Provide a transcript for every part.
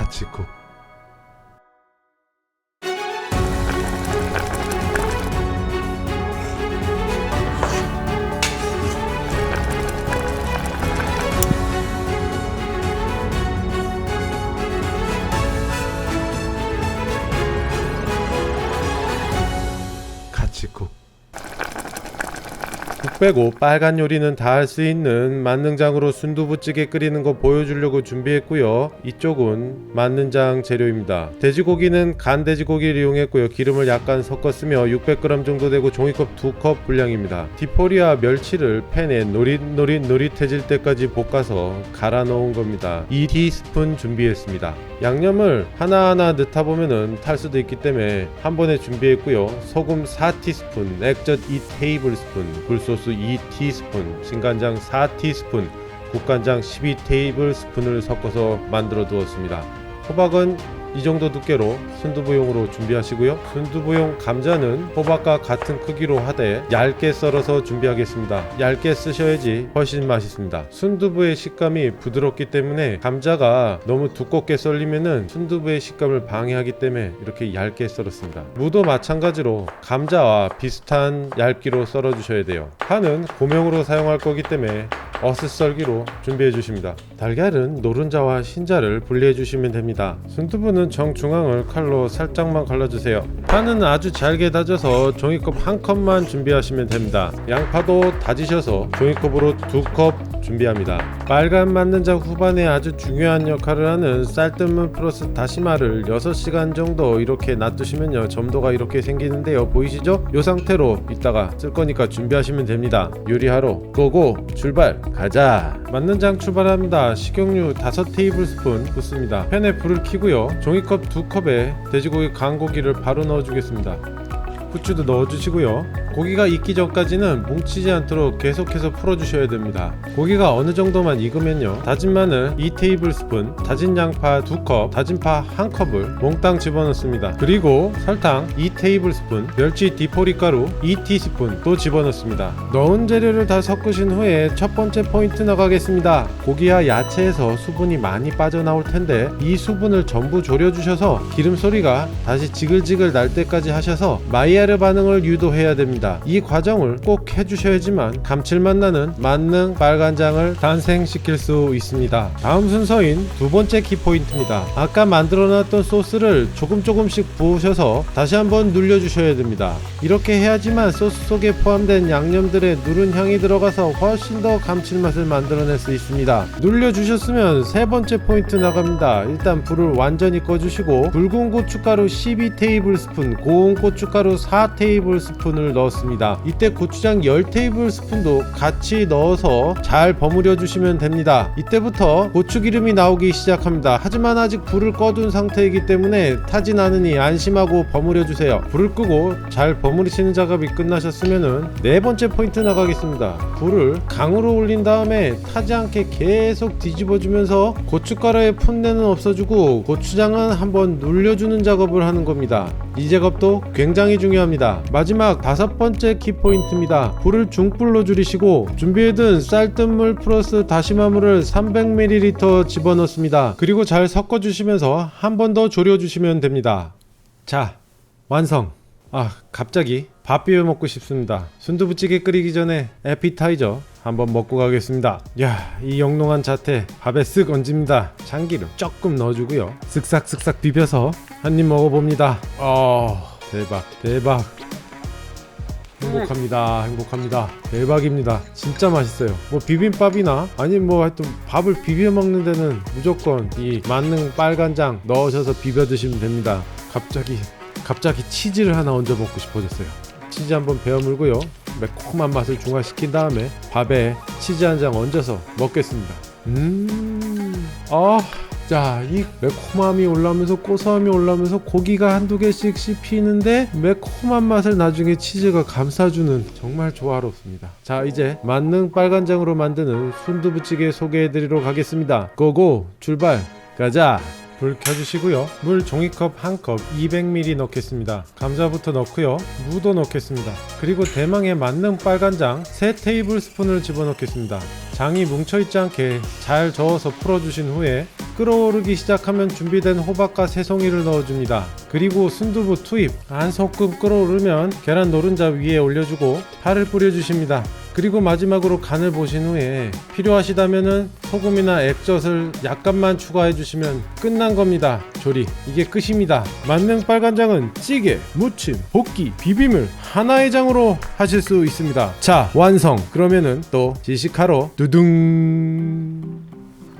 같이 쿡 빼고 빨간 요리는 다 할 수 있는 만능장으로 순두부찌개 끓이는 거 보여주려고 준비했고요. 이쪽은 만능장 재료입니다. 돼지고기는 간 돼지고기를 이용했고요. 기름을 약간 섞었으며 600g 정도 되고 종이컵 2컵 분량입니다. 디포리아 멸치를 팬에 노릿노릿 노릿해질 때까지 볶아서 갈아 넣은 겁니다. 2티스푼 준비했습니다. 양념을 하나하나 넣다 보면은 탈 수도 있기 때문에 한 번에 준비했고요. 소금 4티스푼, 액젓 2테이블스푼, 굴소스 2티스푼, 진간장 4티스푼, 국간장 12테이블 스푼을 섞어서 만들어 두었습니다. 호박은 이 정도 두께로 순두부용으로 준비하시고요. 순두부용 감자는 호박과 같은 크기로 하되 얇게 썰어서 준비하겠습니다. 얇게 쓰셔야지 훨씬 맛있습니다. 순두부의 식감이 부드럽기 때문에 감자가 너무 두껍게 썰리면은 순두부의 식감을 방해하기 때문에 이렇게 얇게 썰었습니다. 무도 마찬가지로 감자와 비슷한 얇기로 썰어 주셔야 돼요. 파는 고명으로 사용할 거기 때문에 어슷썰기로 준비해 주십니다. 달걀은 노른자와 흰자를 분리해 주시면 됩니다. 순두부는 정중앙을 칼로 살짝만 갈라주세요. 파는 아주 잘게 다져서 종이컵 한 컵만 준비하시면 됩니다. 양파도 다지셔서 종이컵으로 두컵 준비합니다. 빨간 만능장 후반에 아주 중요한 역할을 하는 쌀뜨물 플러스 다시마를 6시간 정도 이렇게 놔두시면요. 점도가 이렇게 생기는데요. 보이시죠? 이 상태로 이따가 쓸 거니까 준비하시면 됩니다. 요리하러 고고 출발! 가자! 만능장 출발합니다. 식용유 5 테이블스푼 붓습니다. 팬에 불을 켜고요. 종이컵 2컵에 돼지고기 간 고기를 바로 넣어주겠습니다. 후추도 넣어주시고요. 고기가 익기 전까지는 뭉치지 않도록 계속해서 풀어주셔야 됩니다. 고기가 어느 정도만 익으면요. 다진 마늘 2테이블스푼, 다진 양파 2컵, 다진 파 1컵을 몽땅 집어넣습니다. 그리고 설탕 2테이블스푼, 멸치 디포리 가루 2티스푼 또 집어넣습니다. 넣은 재료를 다 섞으신 후에 첫 번째 포인트 나가겠습니다. 고기와 야채에서 수분이 많이 빠져나올 텐데 이 수분을 전부 졸여주셔서 기름 소리가 다시 지글지글 날 때까지 하셔서 마이야르 반응을 유도해야 됩니다. 이 과정을 꼭 해주셔야지만 감칠맛 나는 만능 빨간장을 탄생시킬 수 있습니다. 다음 순서인 두 번째 키포인트입니다. 아까 만들어놨던 소스를 조금 조금씩 부으셔서 다시 한번 눌려주셔야 됩니다. 이렇게 해야지만 소스 속에 포함된 양념들의 누른 향이 들어가서 훨씬 더 감칠맛을 만들어낼 수 있습니다. 눌려주셨으면 세 번째 포인트 나갑니다. 일단 불을 완전히 꺼주시고 붉은 고춧가루 12 테이블스푼, 고운 고춧가루 4 테이블스푼을 넣 었습니다. 이때 고추장 10테이블 스푼도 같이 넣어서 잘 버무려 주시면 됩니다. 이때부터 고추기름이 나오기 시작합니다. 하지만 아직 불을 꺼둔 상태이기 때문에 타진 않으니 안심하고 버무려 주세요. 불을 끄고 잘 버무리시는 작업이 끝나셨으면은 네 번째 포인트 나가겠습니다. 불을 강으로 올린 다음에 타지 않게 계속 뒤집어 주면서 고춧가루의 풋내는 없어주고 고추장은 한번 눌려주는 작업을 하는 겁니다. 이 작업도 굉장히 중요합니다. 마지막 다섯 번째 키포인트입니다. 불을 중불로 줄이시고 준비해둔 쌀뜨물 플러스 다시마물을 300ml 집어넣습니다. 그리고 잘 섞어주시면서 한 번 더 졸여주시면 됩니다. 자, 완성. 아, 갑자기 밥 비벼 먹고 싶습니다. 순두부찌개 끓이기 전에 에피타이저 한번 먹고 가겠습니다. 야, 이 영롱한 자태 밥에 쓱 얹습니다. 참기름 조금 넣어주고요. 쓱싹쓱싹 비벼서 한 입 먹어봅니다. 어, 대박, 대박. 행복합니다. 행복합니다. 대박입니다. 진짜 맛있어요. 뭐 비빔밥이나 아니면 뭐 하여튼 밥을 비벼 먹는 데는 무조건 이 만능 빨간장 넣으셔서 비벼 드시면 됩니다. 갑자기 갑자기 치즈를 하나 얹어 먹고 싶어졌어요. 치즈 한번 베어 물고요. 매콤한 맛을 중화시킨 다음에 밥에 치즈 한 장 얹어서 먹겠습니다. 음, 아, 자, 이 매콤함이 올라오면서 고소함이 올라오면서 고기가 한두 개씩 씹히는데 매콤한 맛을 나중에 치즈가 감싸주는 정말 조화롭습니다. 자, 이제 만능 빨간장으로 만드는 순두부찌개 소개해드리러 가겠습니다. 고고, 출발, 가자. 불 켜주시고요. 물 종이컵 한 컵 200ml 넣겠습니다. 감자부터 넣고요. 무도 넣겠습니다. 그리고 대망의 만능 빨간장 3 테이블 스푼을 집어넣겠습니다. 장이 뭉쳐있지 않게 잘 저어서 풀어주신 후에 끓어오르기 시작하면 준비된 호박과 새송이를 넣어줍니다. 그리고 순두부 투입 한 소끔 끓어오르면 계란 노른자 위에 올려주고 파를 뿌려주십니다. 그리고 마지막으로 간을 보신 후에 필요하시다면은 소금이나 액젓을 약간만 추가해 주시면 끝난 겁니다. 조리 이게 끝입니다. 만능 빨간장은 찌개, 무침, 볶기, 비빔을 하나의 장으로 하실 수 있습니다. 자 완성. 그러면은 또 지식하러 두둥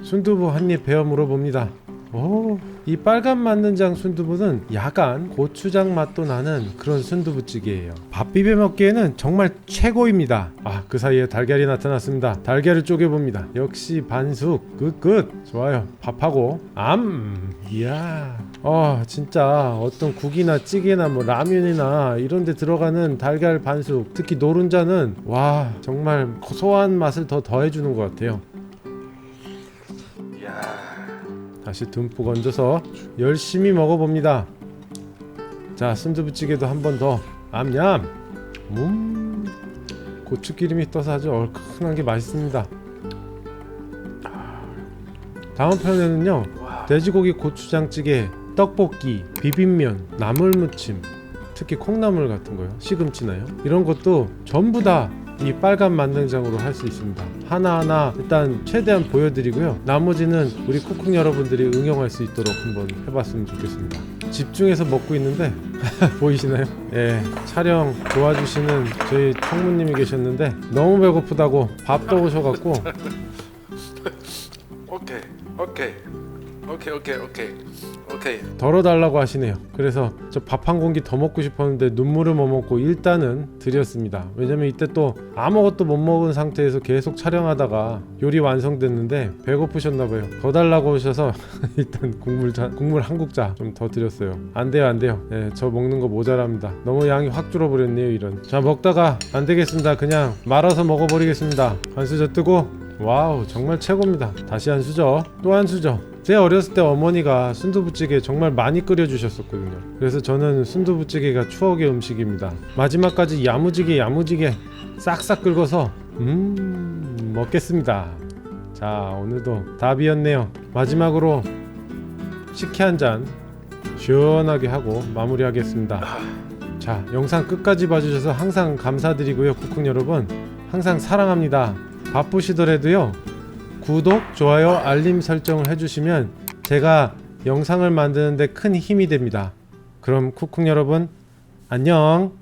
순두부 한 입 베어 물어봅니다. 오, 이 빨간 만능장 순두부는 약간 고추장 맛도 나는 그런 순두부찌개예요. 밥 비벼 먹기에는 정말 최고입니다. 아, 그 사이에 달걀이 나타났습니다. 달걀을 쪼개봅니다. 역시 반숙. 굿굿. 좋아요. 밥하고 암. 이야. 어, 진짜 어떤 국이나 찌개나 뭐 라면이나 이런 데 들어가는 달걀 반숙, 특히 노른자는 와, 정말 고소한 맛을 더 더해 주는 것 같아요. 다시 듬뿍 얹어서 열심히 먹어봅니다. 자, 순두부찌개도 한 번 더. 암냠. 음. 고추기름이 떠서 아주 얼큰한 게 맛있습니다. 다음 편에는요. 돼지고기 고추장찌개, 떡볶이, 비빔면, 나물무침, 특히 콩나물 같은 거요. 시금치나요? 이런 것도 전부 다 이 빨간 만능장으로 할 수 있습니다. 하나하나 일단 최대한 보여드리고요. 나머지는 우리 쿠킹 여러분들이 응용할 수 있도록 한번 해봤으면 좋겠습니다. 집중해서 먹고 있는데 보이시나요? 예, 촬영 도와주시는 저희 총무님이 계셨는데 너무 배고프다고 밥 떠오셔갖고 오케이 오케이 오케이 오케이 오케이 오케이 덜어달라고 하시네요. 그래서 저 밥 한 공기 더 먹고 싶었는데 눈물을 못 먹고 일단은 드렸습니다. 왜냐면 이때 또 아무것도 못 먹은 상태에서 계속 촬영하다가 요리 완성됐는데 배고프셨나봐요. 더 달라고 하셔서 일단 국물 자, 국물 한 국자 좀 더 드렸어요. 안 돼요, 안 돼요. 예, 저 먹는 거 모자랍니다. 너무 양이 확 줄어버렸네요, 이런. 자 먹다가 안 되겠습니다. 그냥 말아서 먹어버리겠습니다. 한 수저 뜨고 와우 정말 최고입니다. 다시 한 수저 또 한 수저. 제 어렸을 때 어머니가 순두부찌개 정말 많이 끓여주셨었거든요. 그래서 저는 순두부찌개가 추억의 음식입니다. 마지막까지 야무지게 야무지게 싹싹 긁어서 음 먹겠습니다. 자 오늘도 다 비었네요. 마지막으로 식혜 한 잔 시원하게 하고 마무리하겠습니다. 자 영상 끝까지 봐주셔서 항상 감사드리고요 쿠킹 여러분 항상 사랑합니다. 바쁘시더라도요 구독, 좋아요, 알림 설정을 해주시면 제가 영상을 만드는데 큰 힘이 됩니다. 그럼 쿠킹 여러분 안녕.